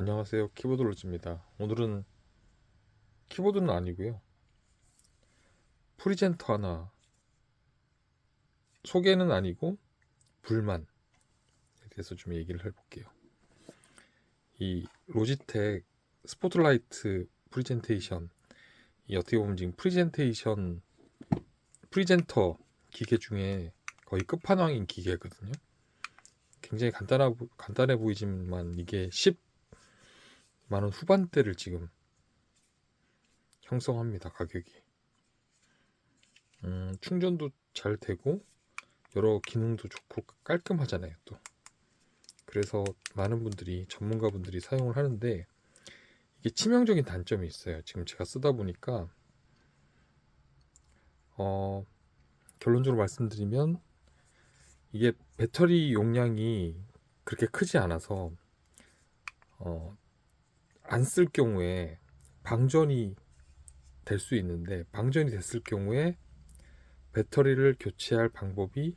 안녕하세요. 키보드 로즈입니다. 오늘은 키보드는 아니고요. 프리젠터 하나 소개는 아니고 불만에 대해서 좀 얘기를 해볼게요. 이 로지텍 스포트라이트 프리젠테이션 이 어떻게 보면 지금 프리젠테이션 프리젠터 기계 중에 거의 끝판왕인 기계거든요. 굉장히 간단하, 간단해 보이지만 이게 10 만원 후반대를 지금 형성합니다 가격이. 음, 충전도 잘 되고 여러 기능도 좋고 깔끔하잖아요 또. 그래서 많은 분들이 전문가분들이 사용을 하는데 이게 치명적인 단점이 있어요 지금 제가 쓰다 보니까. 어, 결론적으로 말씀드리면 이게 배터리 용량이 그렇게 크지 않아서 어, 안 쓸 경우에 방전이 될 수 있는데 방전이 됐을 경우에 배터리를 교체할 방법이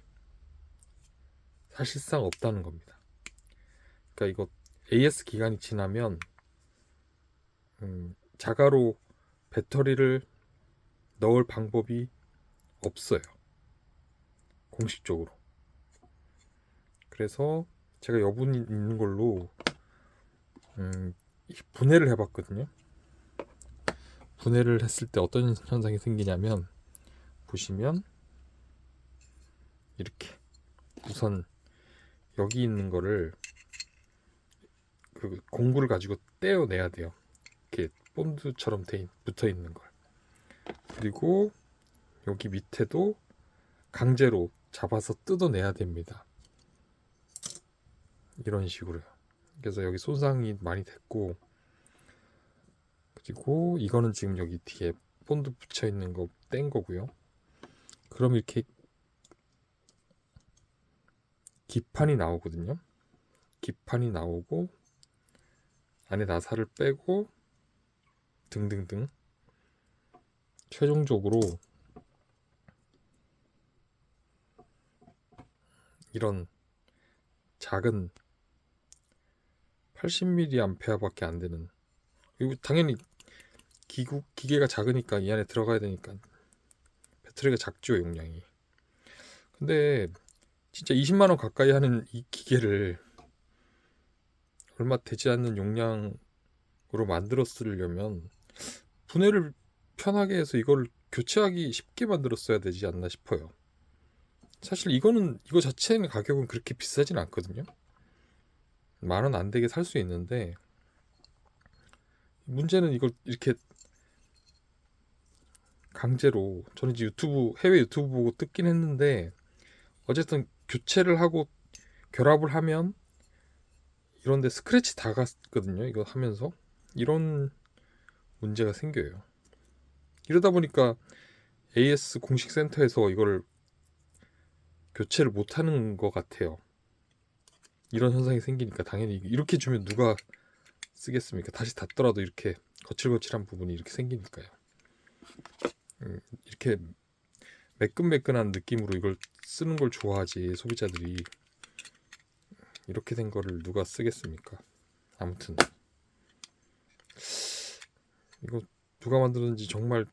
사실상 없다는 겁니다. 그러니까 이거 AS 기간이 지나면 음, 자가로 배터리를 넣을 방법이 없어요. 공식적으로. 그래서 제가 여분 있는 걸로 음, 분해를 해봤거든요. 분해를 했을 때 어떤 현상이 생기냐면 보시면 이렇게 우선 여기 있는 거를 그 공구를 가지고 떼어내야 돼요. 이렇게 본드처럼 돼 붙어 있는 걸. 그리고 여기 밑에도 강제로 잡아서 뜯어내야 됩니다. 이런 식으로요. 그래서 여기 손상이 많이 됐고 그리고 이거는 지금 여기 뒤에 본드 붙여 있는 거 뗀 거고요. 그럼 이렇게 기판이 나오거든요. 기판이 나오고 안에 나사를 빼고 등등등 최종적으로 이런 작은 80mAh밖에 안 되는 이거 당연히 기구 기계가 작으니까 이 안에 들어가야 되니까 배터리가 작죠 용량이 근데 진짜 20만 원 가까이 하는 이 기계를 얼마 되지 않는 용량으로 만들었으려면 분해를 편하게 해서 이걸 교체하기 쉽게 만들었어야 되지 않나 싶어요. 사실 이거는 이거 자체는 가격은 그렇게 비싸진 않거든요. 만 원 안 되게 살 수 있는데 문제는 이걸 이렇게 강제로 저는 이제 유튜브 해외 유튜브 보고 뜯긴 했는데 어쨌든 교체를 하고 결합을 하면 이런데 스크래치 다 갔거든요. 이거 하면서 이런 문제가 생겨요. 이러다 보니까 AS 공식 센터에서 이걸 교체를 못 하는 것 같아요. 이런 현상이 생기니까 당연히 이렇게 주면 누가 쓰겠습니까? 다시 닫더라도 이렇게 거칠거칠한 부분이 이렇게 생기니까요. 음, 이렇게 매끈매끈한 느낌으로 이걸 쓰는 걸 좋아하지 소비자들이 이렇게 된 거를 누가 쓰겠습니까? 아무튼 이거 누가 만드는지 정말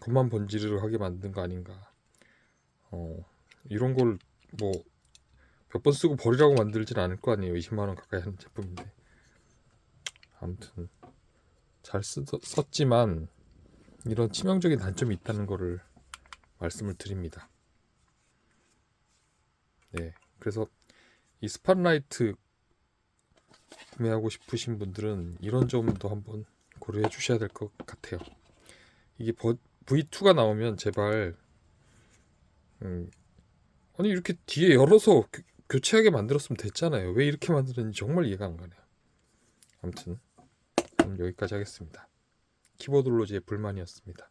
겉만 번지르르하게 만든 거 아닌가? 어 이런 걸뭐 몇 번 쓰고 버리라고 만들진 않을 거 아니에요. 20만 원 가까이 하는 제품인데 아무튼 잘 쓰, 썼지만 이런 치명적인 단점이 있다는 거를 말씀을 드립니다. 네, 그래서 이 스팟라이트 구매하고 싶으신 분들은 이런 점도 한번 고려해 주셔야 될 것 같아요. 이게 V2가 나오면 제발 음, 아니 이렇게 뒤에 열어서 교, 교체하게 만들었으면 됐잖아요. 왜 이렇게 만드는지 정말 이해가 안 가네요. 아무튼 여기까지 하겠습니다. 키보드 로지의 불만이었습니다.